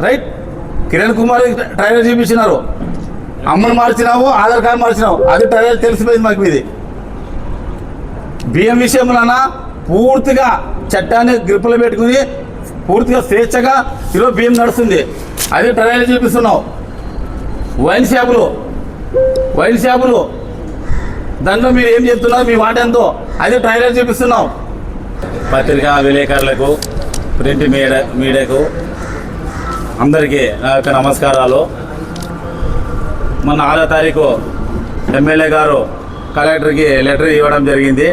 Right. Kiran Kumar trailer చూపించినారు. అమ్మను మార్చినావు ఆధార్ కార్డు మార్చినావు. అది ట్రైలర్ తెలిసిపోయింది మాకు ఇది. బియ్యం విషయంలోన పూర్తిగా చట్టాన్ని గ్రిప్పులో పెట్టుకుని పూర్తిగా స్వేచ్ఛగా ఈరోజు బియ్యం నడుస్తుంది. అది ట్రైలర్ చూపిస్తున్నావు. వైన్ షాపులు వైన్ షాపులు. దాంట్లో మీరు ఏం చెప్తున్నారు? మీ మాట ఎంతో? అది ట్రైలర్ చూపిస్తున్నావు. పత్రికా విలేకరులకు ప్రింట్ మీడియా మీడియాకు అందరికీ నా యొక్క నమస్కారాలు. మొన్న ఆరో తారీఖు ఎమ్మెల్యే గారు కలెక్టర్కి లెటర్ ఇవ్వడం జరిగింది.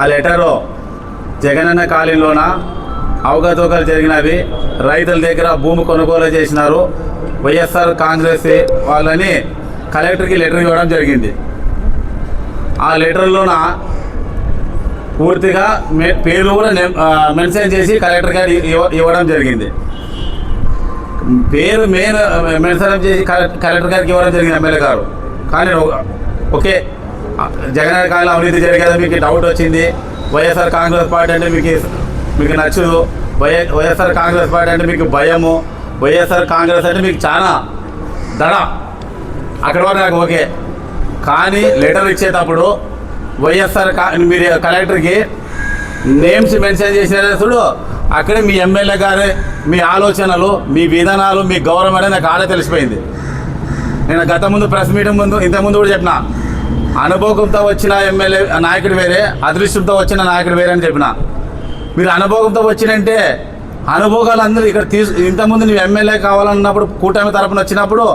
ఆ లెటరు జగనన్న కాలనీలోన? అవకతవకలు జరిగినవి. రైతుల దగ్గర భూమి కొనుగోలు చేసినారు. వైఎస్ఆర్ కాంగ్రెస్ వాళ్ళని కలెక్టర్కి లెటర్ ఇవ్వడం జరిగింది. ఆ లెటర్లోన పూర్తిగా మె పేరు కూడా మెన్షన్ చేసి కలెక్టర్ గారు ఇవ్వడం జరిగింది. పేరు మెయిన్ మెన్షన్ చేసి కలెక్టర్ గారికి ఇవ్వడం జరిగింది ఎమ్మెల్యే గారు. కానీ ఓకే జగన్ కాలంలో అవినీతి జరిగేది మీకు డౌట్ వచ్చింది. వైఎస్ఆర్ కాంగ్రెస్ పార్టీ అంటే మీకు మీకు నచ్చదు. వై వైఎస్ఆర్ కాంగ్రెస్ పార్టీ అంటే మీకు భయము. వైఎస్ఆర్ కాంగ్రెస్ అంటే మీకు చాలా దడ. అక్కడ వరకు నాకు ఓకే. కానీ లెటర్ ఇచ్చేటప్పుడు వైఎస్ఆర్ కా మీరు కలెక్టర్కి నేమ్స్ మెన్షన్ చేసిన చూడు అక్కడే మీ ఎమ్మెల్యే గారే మీ ఆలోచనలు మీ విధానాలు మీ గౌరవం అనేది నాకు ఆడే తెలిసిపోయింది. నేను గత ముందు ప్రెస్ మీటింగ్ ముందు ఇంతకుముందు ముందు కూడా చెప్పిన. అనుభవంతో వచ్చిన ఎమ్మెల్యే నాయకుడు వేరే అదృష్టంతో వచ్చిన నాయకుడు వేరే అని చెప్పిన. మీరు అనుభవంతో వచ్చినంటే అనుభవాలు అందరూ ఇక్కడ తీసు ఇంతకుముందు నువ్వు ఎమ్మెల్యే కావాలన్నప్పుడు కూటమి తరపున వచ్చినప్పుడు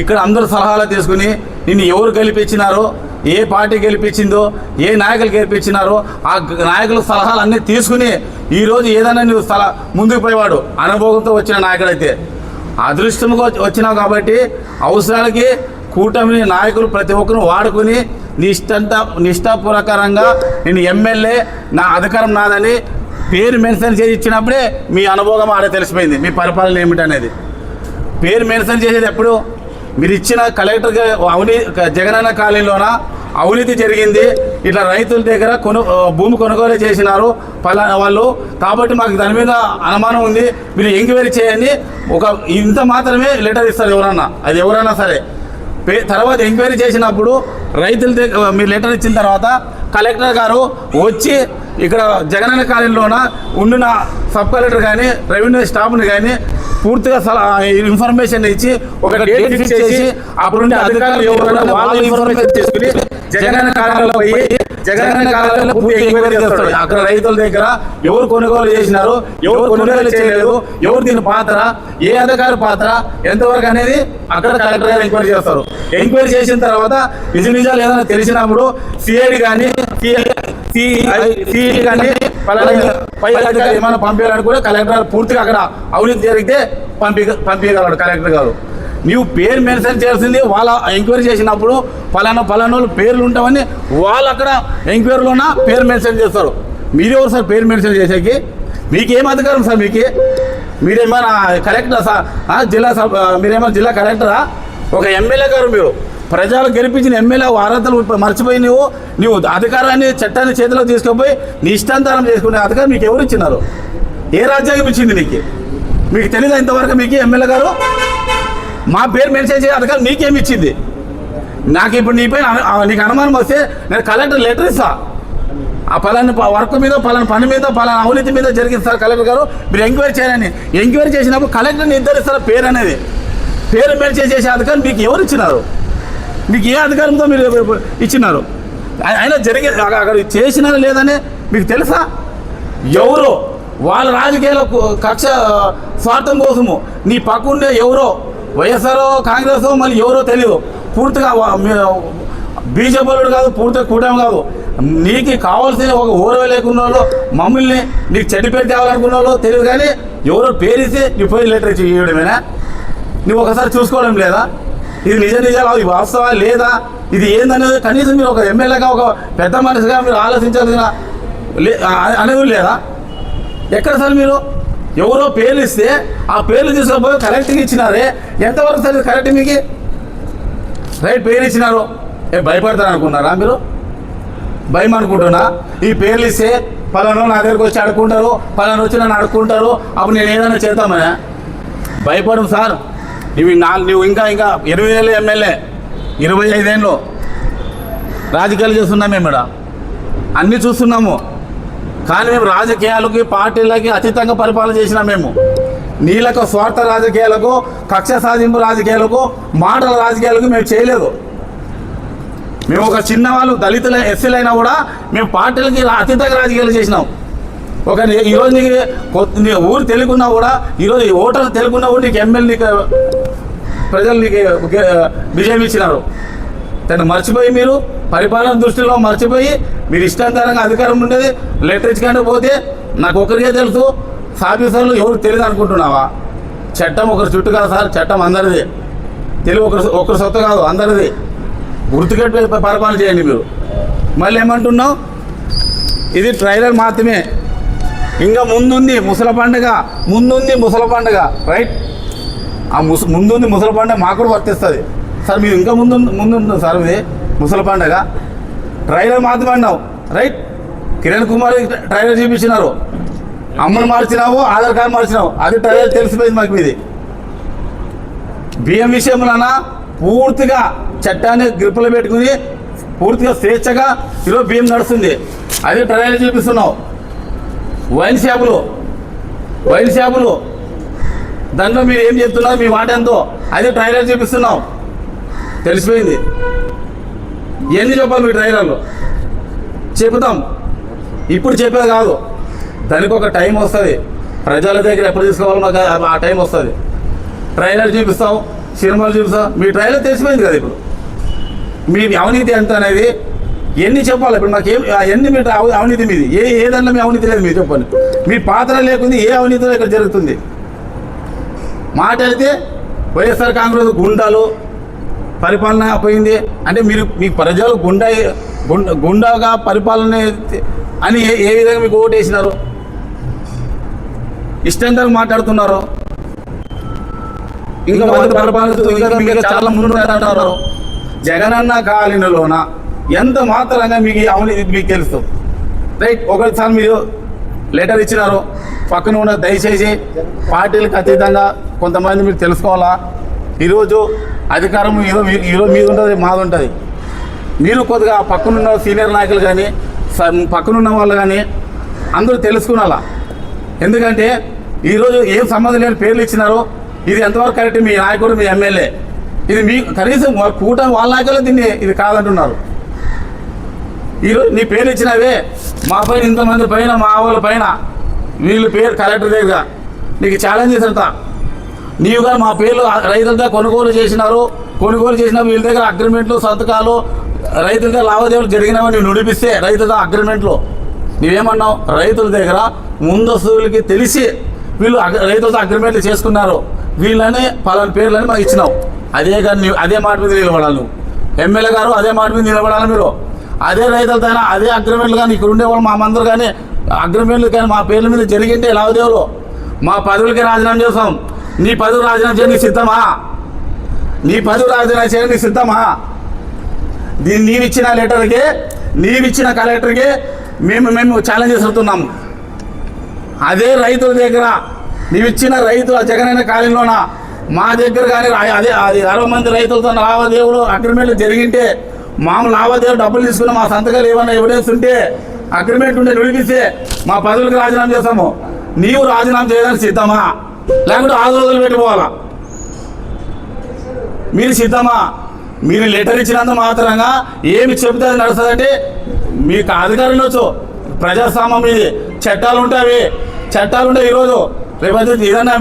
ఇక్కడ అందరూ సలహాలు తీసుకుని నిన్ను ఎవరు గెలిపించినారో ఏ పార్టీ గెలిపించిందో ఏ నాయకులు గెలిపించినారో ఆ నాయకుల సలహాలు అన్నీ తీసుకుని ఈరోజు ఏదైనా నువ్వు స్థల ముందుకు పోయేవాడు. అనుభవంతో వచ్చిన నాయకుడైతే. అదృష్టంగా వచ్చి- వచ్చినావు కాబట్టి అవసరాలకి కూటమి నాయకులు ప్రతి ఒక్కరు వాడుకుని నిష్టంత నిష్టాపూర్వకరంగా నేను ఎమ్మెల్యే నా అధికారం నాదని పేరు మెన్షన్ చేసి ఇచ్చినప్పుడే మీ అనుభవం ఆడే తెలిసిపోయింది. మీ పరిపాలన ఏమిటనేది. పేరు మెన్షన్ చేసేది ఎప్పుడు? మీరు ఇచ్చిన కలెక్టర్ అవినీతి జగనన్న కాలనీలోన అవినీతి జరిగింది. ఇట్లా రైతుల దగ్గర కొను భూమి కొనుగోలు చేసినారు. పలా వాళ్ళు కాబట్టి మాకు దాని మీద అనుమానం ఉంది. మీరు ఎంక్వైరీ చేయండి. ఒక ఇంత మాత్రమే లెటర్ ఇస్తారు ఎవరన్నా. అది ఎవరైనా సరే. పే తర్వాత ఎంక్వైరీ చేసినప్పుడు రైతుల దగ్గర మీరు లెటర్ ఇచ్చిన తర్వాత కలెక్టర్ గారు వచ్చి ఇక్కడ జగనన్న కాలనీలోన ఉండిన సబ్ కలెక్టర్ కానీ రెవెన్యూ స్టాఫ్ని కానీ పూర్తిగా సల- ఇన్ఫర్మేషన్ ఇచ్చి ఒక డేట్ ఫిక్స్ చేసి అప్పుడుండే అధికారులు ఎవరైనా వాళ్ళు ఇన్ఫర్మేషన్ తీసుకుని జగనన్న కాలంలో పోయి జగనన్న కాలంలో పూర్తి ఎంక్వైరీ చేస్తాడు. అక్కడ రైతుల దగ్గర ఎవరు కొనుగోలు చేసినారు ఎవరు కొనుగోలు చేయలేదు ఎవరు దీని పాత్ర ఏ అధికారి పాత్ర ఎంతవరకు అనేది అక్కడ కలెక్టర్ గారు ఎంక్వైరీ చేస్తారు. ఎంక్వైరీ చేసిన తర్వాత నిజ నిజాలు ఏదైనా తెలిసినప్పుడు సిఐడి కానీ సిఈ కానీ పలానా పై ఏమైనా పంపించాలని కూడా కలెక్టర్ పూర్తిగా అక్కడ అవినీతి జరిగితే పంపి పంపించగలడు కలెక్టర్ గారు. నీవు పేరు మెన్షన్ చేయాల్సింది వాళ్ళ ఎంక్వైరీ చేసినప్పుడు పలానా పలానా పేర్లు ఉంటామని వాళ్ళు అక్కడ ఎంక్వైరీలోన పేరు మెన్షన్ చేస్తారు. మీరెవరు సార్ పేరు మెన్షన్ చేసేకి? మీకేం అధికారం సార్ మీకు? మీరేమైనా కలెక్టర్ సార్ జిల్లా సబ్ మీరేమైనా జిల్లా కలెక్టరా? ఒక ఎమ్మెల్యే గారు మీరు. ప్రజలు గెలిపించిన ఎమ్మెల్యే అర్హతలు మర్చిపోయి నువ్వు నువ్వు అధికారాన్ని చట్టాన్ని చేతిలో తీసుకుపోయి నీ ఇష్టాంతరం చేసుకునే అధికారం మీకు ఎవరు ఇచ్చినారు? ఏ రాజ్యాంగం ఇచ్చింది నీకు? మీకు తెలియదు ఇంతవరకు మీకు ఎమ్మెల్యే గారు? మా పేరు మెన్షన్ చేసే అధికారం నీకేమి ఇచ్చింది? నాకు ఇప్పుడు నీపై ఆ, నీకు అనుమానం వస్తే నేను కలెక్టర్ లెటర్ ఇస్తా. ఆ పలాని ప- వర్క్ మీద పలాని పని మీద పలానా అవినీతి మీద జరిగిస్తారు కలెక్టర్ గారు. మీరు ఎంక్వైరీ చేయాలని. ఎంక్వైరీ చేసినప్పుడు కలెక్టర్ నిర్ధారిస్తారు పేరు అనేది. పేరు మెన్షన్ చేసే అధికారం మీకు ఎవరు ఇచ్చినారు? మీకు ఏ అధికారంతో మీరు ఇచ్చినారు? అయినా జరిగే అక్కడ చేసినా చేసినారా మీకు తెలుసా? ఎవరో వాళ్ళ రాజకీయాల కక్ష స్వార్థం కోసము నీ పక్కుండే ఎవరో వైఎస్ఆర్ కాంగ్రెస్ మళ్ళీ ఎవరో తెలియదు పూర్తిగా వా- కాదు పూర్తిగా కూటమి కాదు. నీకు కావాల్సిన ఒక ఊరవ లేకున్న వాళ్ళు మమ్మల్ని నీకు చెడ్డ పేరు వాళ్ళు తెలియదు కానీ ఎవరో పేరిస్తే నీ పోయి లెటర్ ఇచ్చి ఇవ్వడమేనా నువ్వు ఒకసారి చూసుకోవడం లేదా? ఇది నిజ నిజాలు ఇది వాస్తవా లేదా? ఇది ఏందనేది కనీసం మీరు ఒక ఎమ్మెల్యేగా ఒక పెద్ద మనిషిగా మీరు ఆలోచించాల్సిన లే అనేది లేదా? ఎక్కడ సార్ మీరు? ఎవరో పేర్లు ఇస్తే ఆ పేర్లు తీసుకుపోయి కరెక్ట్గా ఇచ్చినారే ఎంతవరకు సార్ కరెక్ట్ మీకు? రైట్ పేరు ఇచ్చినారు. ఏ భయపడతారు అనుకున్నారా మీరు? భయం అనుకుంటున్నా. ఈ పేర్లు ఇస్తే పలానా నా దగ్గరకు వచ్చి అడుక్కుంటారు పలానా వచ్చి నన్ను అడుక్కుంటారు అప్పుడు నేను ఏదైనా చేద్దామని? భయపడం సార్. ఇవి నాలుగు నువ్వు ఇంకా ఇంకా ఇరవై ఏళ్ళు ఎమ్మెల్యే ఇరవై ఐదేళ్ళు రాజకీయాలు చేస్తున్నాం మేము ఇక్కడ అన్నీ చూస్తున్నాము. కానీ మేము రాజకీయాలకి పార్టీలకి అతీతంగా పరిపాలన చేసినాం మేము. నీళ్ళకు స్వార్థ రాజకీయాలకు కక్ష సాధింపు రాజకీయాలకు మాటల రాజకీయాలకు మేము చేయలేదు. మేము ఒక చిన్న వాళ్ళు దళితుల ఎస్సీలైనా కూడా మేము పార్టీలకి అతీతంగా రాజకీయాలు చేసినాం. ఒక ఈరోజు నీకు నీ ఊరు తెలుగున్నా కూడా ఈరోజు ఓటర్ ఓటర్లు తెలుగున్నా కూడా నీకు ఎమ్మెల్యే నీకు ప్రజలు నీకు విజయం ఇచ్చినారు. దాన్ని మర్చిపోయి మీరు పరిపాలన దృష్టిలో మర్చిపోయి మీరు ఇష్టాంతరంగా అధికారం ఉండేది లెటర్ ఇచ్చుకుంటూ పోతే నాకు ఒకరికే తెలుసు సాఫీసర్లు ఎవరు తెలియదు అనుకుంటున్నావా? చట్టం ఒకరి చుట్టూ కాదు సార్ చట్టం అందరిది. తెలుగు ఒకరు ఒకరి సొత్త కాదు అందరిది. గుర్తుకెట్టు పరిపాలన చేయండి మీరు. మళ్ళీ ఏమంటున్నావు? ఇది ట్రైలర్ మాత్రమే. ఇంకా ముందుంది ముసల పండుగ ముందుంది ముసల పండుగ రైట్ ఆ ముస ముందుంది ముసల పండుగ మాకు కూడా వర్తిస్తుంది. సార్ మీరు ఇంకా ముందు ముందు సార్ ఇది ముసల పండుగ. ట్రైలర్ మాత్రమే అన్నావు రైట్ కిరణ్ కుమార్ ట్రైలర్ చూపించినారు. అమ్మను మార్చినావు ఆధార్ కార్డు మార్చినావు అది ట్రైలర్ తెలిసిపోయింది మాకు ఇది. బియ్యం విషయంలోన పూర్తిగా చట్టాన్ని గ్రిప్పులో పెట్టుకుని పూర్తిగా స్వేచ్ఛగా ఈరోజు బియ్యం నడుస్తుంది. అది ట్రైలర్ చూపిస్తున్నావు. వైన్ షాపులు వైన్ షాపులు. దాంట్లో మీరు ఏం చెప్తున్నారు మీ మాట ఎంతో. అదే ట్రైలర్ చూపిస్తున్నావు తెలిసిపోయింది. ఎన్ని చెప్పాలి మీ ట్రైలర్లు చెబుతాం. ఇప్పుడు చెప్పేది కాదు. దానికి ఒక టైం వస్తుంది. ప్రజల దగ్గర ఎప్పుడు తీసుకోవాలో మాకు ఆ- ఆ టైం వస్తుంది. ట్రైలర్ చూపిస్తాం సినిమాలు చూపిస్తాం. మీ ట్రైలర్ తెలిసిపోయింది కదా ఇప్పుడు. మీ అవినీతి ఎంత అనేది ఎన్ని చెప్పాలి? ఇప్పుడు నాకు ఏం ఎన్ని మీ అవ- అవినీతి మీది? ఏ ఏ దాంట్లో మీ అవినీతి లేదు మీరు చెప్పండి. మీ పాత్ర లేకుంది ఏ అవినీతిలో ఇక్కడ జరుగుతుంది. మాట్లాడితే వైఎస్ఆర్ కాంగ్రెస్ గుండాలు పరిపాలన పోయింది. అంటే మీరు మీ ప్రజలు గుండా గుండ గుండాగా పరిపాలన అని ఏ విధంగా మీకు ఓటు వేసినారు ఇష్టంతో మాట్లాడుతున్నారు. ఇంకా మీకు చాలా ముందు అంటారు. జగనన్న కాలనీలోన? ఎంత మాత్రంగా మీకు అమలు ఇది మీకు తెలుసు? రైట్ ఒకసారి మీరు లెటర్ ఇచ్చినారు. పక్కన ఉన్న దయచేసి పార్టీలకు అతీతంగా కొంతమంది మీరు తెలుసుకోవాలా? ఈరోజు అధికారం ఈరోజు మీ- ఈరోజు మీది ఉంటుంది మాది ఉంటుంది. మీరు కొద్దిగా పక్కనున్న సీనియర్ నాయకులు కానీ స- పక్కనున్న వాళ్ళు కానీ అందరూ తెలుసుకునాలా? ఎందుకంటే ఈరోజు ఏం సంబంధం లేని పేర్లు ఇచ్చినారు ఇది ఎంతవరకు కరెక్ట్ మీ నాయకుడు మీ ఎమ్మెల్యే? ఇది మీ కనీసం వాళ్ళ కూటమి వాళ్ళ నాయకులు దీన్ని ఇది కాదంటున్నారు. ఈరోజు నీ పేరు ఇచ్చినవే. మా పైన ఇంతమంది పైన మా వాళ్ళ పైన. వీళ్ళు పేరు కలెక్టర్ దగ్గర. నీకు ఛాలెంజ్ చేసేంత నీవు కానీ మా పేర్లు రైతులతో కొనుగోలు చేసినారు. కొనుగోలు చేసిన వీళ్ళ దగ్గర అగ్రిమెంట్లు సంతకాలు రైతులతో లావాదేవీలు జరిగినావని నువ్వు నుడిపిస్తే రైతులతో అగ్రిమెంట్లు నువ్వేమన్నావు? రైతుల దగ్గర ముందస్తులకి తెలిసి వీళ్ళు రైతులతో అగ్రిమెంట్లు చేసుకున్నారు. వీళ్ళని పలానా పేర్లని మాకు ఇచ్చినావు. అదే కానీ అదే మాట మీద నిలబడాలి నువ్వు. ఎమ్మెల్యే గారు అదే మాట మీద నిలబడాలి మీరు. అదే రైతులతో అదే అగ్రిమెంట్లు కానీ ఇక్కడ ఉండేవాళ్ళు మా మందరు కానీ అగ్రిమెంట్లు కానీ మా పేర్ల మీద జరిగింటే లావాదేవీలు మా పదవులకి రాజీనామా చేస్తాం. నీ పదవి రాజీనామా చేయడానికి సిద్ధమా? నీ పదవి రాజీనామా చేయడానికి సిద్ధమా? దీన్ని నీవిచ్చిన లెటర్కి నీవిచ్చిన కలెక్టర్కి మేము మేము ఛాలెంజ్ చేస్తున్నాము అదే రైతుల దగ్గర నీవిచ్చిన రైతు ఆ జగనన్న కాలంలోన మా దగ్గర కానీ అదే అది అరవై మంది రైతులతో లావాదేవీలు అగ్రిమెంట్లు జరిగింటే మామూలు లావాదేవీలు డబ్బులు తీసుకుని మా సంతకాలు ఏమైనా ఎవిడెన్స్ ఉంటే అగ్రిమెంట్ ఉంటే విడిపిస్తే మా పదవులకు రాజీనామా చేస్తాము. నీవు రాజీనామా చేయడానికి సిద్ధమా? లేకుంటే ఆరు రోజులు పెట్టిపోవాలా మీరు సిద్ధమా? మీరు లెటర్ ఇచ్చినంత మాత్రంగా ఏమి చెబితే అది నడుస్తుందంటే మీకు అధికారం వచ్చు ప్రజాస్వామ్యం ఇది చట్టాలు ఉంటాయి చట్టాలు ఉంటాయి ఈరోజు రేపు ఏదన్నా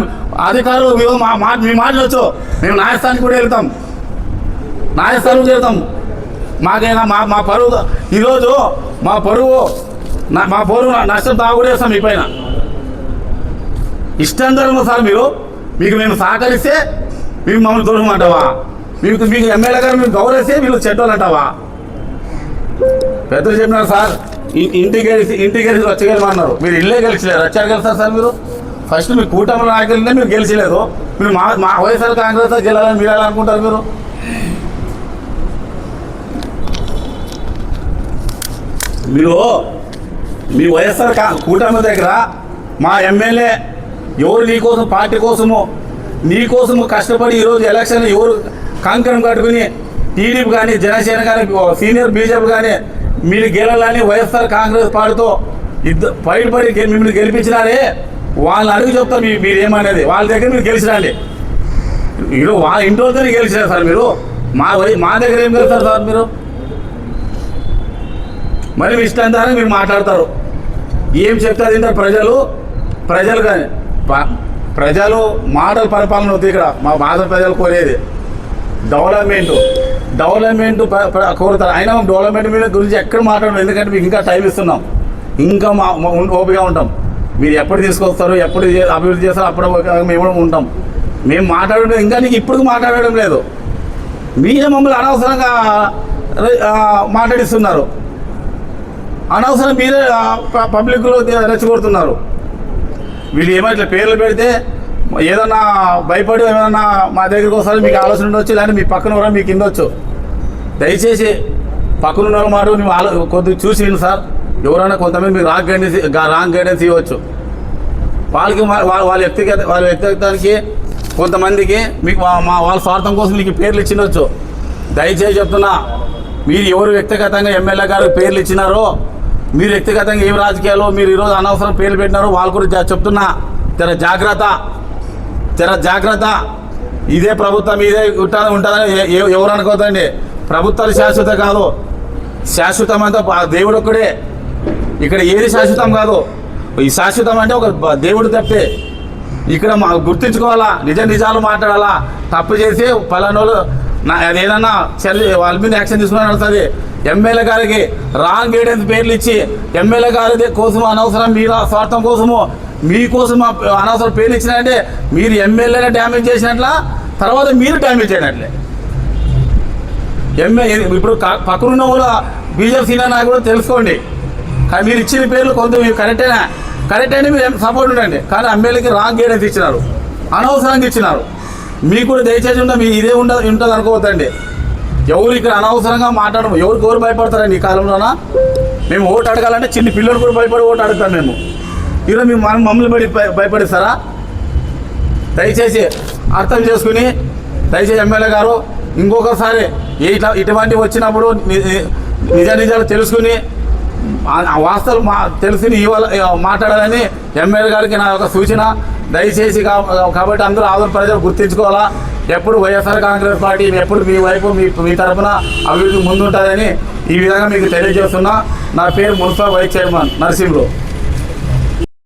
అధికారులు మీ మా మాట మీ మాటలు వచ్చు. మేము న్యాయస్థానికి కూడా వెళ్తాం. న్యాయస్థానం వెళ్తాం. మాకైనా మా మా పరువు ఈరోజు మా పరువు మా పరువు నష్టం తాగుడేస్తాం మీ పైన. ఇష్టంతరం సార్ మీరు మీకు మేము సహకరిస్తే మీరు మమ్మల్ని దూరం అంటావా? మీకు మీకు ఎమ్మెల్యే గారు మీరు గౌరవిస్తే వీళ్ళు చెడ్డోళ్ళు అంటావా? పెద్దలు చెప్పినారు సార్ ఇ- ఇంటికి గెలిచి ఇంటికి గెలిచి వచ్చగలమన్నారు మీరు ఇల్లే గెలిచలేరు వచ్చారు గెలిచారు సార్ మీరు? ఫస్ట్ మీ కూటమి నాయకులనే మీరు గెలిచలేదు. మీరు మా మా వైఎస్ఆర్ కాంగ్రెస్ గెలాలని మీరు ఎలా అనుకుంటారు మీరు? మీరు మీ వైఎస్ఆర్ కా- కూటమి దగ్గర మా ఎమ్మెల్యే ఎవరు నీ కోసం పార్టీ కోసము నీ కష్టపడి ఈరోజు ఎలక్షన్ ఎవరు కంకణం కట్టుకుని టీడీపీ కానీ జనసేన కానీ సీనియర్ బీజేపీ కానీ మీరు గెలాలని వైఎస్ఆర్ కాంగ్రెస్ పార్టీతో ఇద్దరు పైడి పడి మిమ్మల్ని గెలిపించినారే? వాళ్ళని అడుగు చెప్తాం మీ మీరు ఏమనేది వాళ్ళ దగ్గర మీరు గెలిచినాలి ఈరోజు వాళ్ళ ఇంట్లోనే గెలిచినారు సార్ మీరు. మా వై- మా దగ్గర ఏం గెలుస్తారు సార్ మీరు? మరి మీ ఇష్టాంతరం మీరు మాట్లాడతారు. ఏం చెప్తారు ఇంత ప్రజలు ప్రజలు కానీ ప- ప్రజలు మాటల పరిపాలన అవుతుంది ఇక్కడ. మా బాధ ప్రజలు కోరేది. డెవలప్మెంట్ డెవలప్మెంట్ కోరుతారు. అయినా డెవలప్మెంట్ మీద గురించి ఎక్కడ మాట్లాడడం ఎందుకంటే మీకు ఇంకా టైం ఇస్తున్నాం. ఇంకా మా మా ఓపిక ఉంటాం. మీరు ఎప్పుడు తీసుకొస్తారు ఎప్పుడు అభివృద్ధి చేస్తారో అప్పుడు మేము ఉంటాం. మేము మాట్లాడడం ఇంకా నీకు ఇప్పుడు మాట్లాడడం లేదు. మీరే మమ్మల్ని అనవసరంగా మాట్లాడిస్తున్నారు. అనవసరం మీరే ప- పబ్లిక్లో రెచ్చగొడుతున్నారు. వీళ్ళు ఏమైనా ఇట్లా పేర్లు పెడితే ఏదన్నా భయపడి ఏమైనా మా దగ్గరికి వస్తారు మీకు ఆలోచన ఉండొచ్చు లేదా మీ పక్కన ఎవరో మీకు ఇండొచ్చు దయచేసి పక్కన ఉన్న వాళ్ళ మాట ఆలో కొద్దిగా చూసి విను సార్. ఎవరైనా కొంతమంది మీకు రాంగ్ గైడెన్స్ రాంగ్ గైడెన్స్ ఇవ్వచ్చు. వాళ్ళకి వాళ్ళ వ్యక్తిగత వాళ్ళ వ్యక్తిగతానికి కొంతమందికి మీకు మా వాళ్ళ స్వార్థం కోసం మీకు పేర్లు ఇచ్చిండొచ్చు దయచేసి చెప్తున్నా మీరు ఎవరు వ్యక్తిగతంగా ఎమ్మెల్యే గారు పేర్లు ఇచ్చినారో మీరు వ్యక్తిగతంగా ఏం రాజకీయాలు మీరు ఈరోజు అనవసరం పేర్లు పెట్టినారో వాళ్ళ గురించి చెప్తున్నా. తెర జాగ్రత్త. తెర జాగ్రత్త. ఇదే ప్రభుత్వం ఇదే ఉంటుంది ఉంటుందని ఎవరు అనుకోదండి ప్రభుత్వాలు శాశ్వత కాదు. శాశ్వతం అంతా దేవుడు ఒక్కడే. ఇక్కడ ఏది శాశ్వతం కాదు. ఈ శాశ్వతం అంటే ఒక దేవుడు తప్పే ఇక్కడ మా గుర్తించుకోవాలా? నిజ నిజాలు మాట్లాడాలా? తప్పు చేసి పలానోళ్ళు నా అదేదన్నా చర్య వాళ్ళ మీద యాక్షన్ తీసుకుని వస్తుంది ఎమ్మెల్యే గారికి రాంగ్ గైడెన్స్ పేర్లు ఇచ్చి ఎమ్మెల్యే గారి కోసం అనవసరం మీరు ఆ స్వార్థం కోసము మీకోసం అనవసరం పేర్లు ఇచ్చినంటే మీరు ఎమ్మెల్యేనే డ్యామేజ్ చేసినట్ల తర్వాత మీరు డ్యామేజ్ చేయనట్లే. ఎంఏ ఇప్పుడు క- పక్కనున్న కూడా బీజేపీ సీనియర్ నాయకుడు తెలుసుకోండి. కానీ మీరు ఇచ్చిన పేర్లు కొంత మీరు కరెక్టేనా కరెక్ట్ అయినా మీరు సపోర్ట్ ఉండండి. కానీ ఎమ్మెల్యేకి రాంగ్ గైడెన్స్ ఇచ్చినారు. అనవసరంగా ఇచ్చినారు. మీకు కూడా దయచేసి ఉండ మీ ఇదే ఉండదు ఉంటుంది అనుకోవద్దండి. ఎవరు ఇక్కడ అనవసరంగా మాట్లాడము ఎవరికి ఎవరు భయపడతారండి ఈ కాలంలోన? మేము ఓటు అడగాలంటే చిన్న పిల్లలు కూడా భయపడి ఓటు అడుగుతాం మేము. ఈరోజు మేము మనం మమ్మల్ని పడి భయపడిస్తారా? దయచేసి అర్థం చేసుకుని దయచేసి ఎమ్మెల్యే గారు ఇంకొకసారి ఇట్లా ఇటువంటివి వచ్చినప్పుడు ని- నిజ నిజాలు తెలుసుకుని ఆ- ఆ వాస్తవాలు మా తెలుసుకుని ఇవాళ మాట్లాడాలని ఎమ్మెల్యే గారికి నా యొక్క సూచన. దయచేసి కాబట్టి అందరూ ఆంధ్ర ప్రజలు గుర్తించుకోవాలా. ఎప్పుడు వైఎస్ఆర్ కాంగ్రెస్ పార్టీ ఎప్పుడు మీ వైపు మీ మీ తరఫున అభివృద్ధి ముందుంటుందని ఈ విధంగా మీకు తెలియజేస్తున్నా. నా పేరు మున్సిపల్ వైస్ చైర్మన్ నరసింహరావు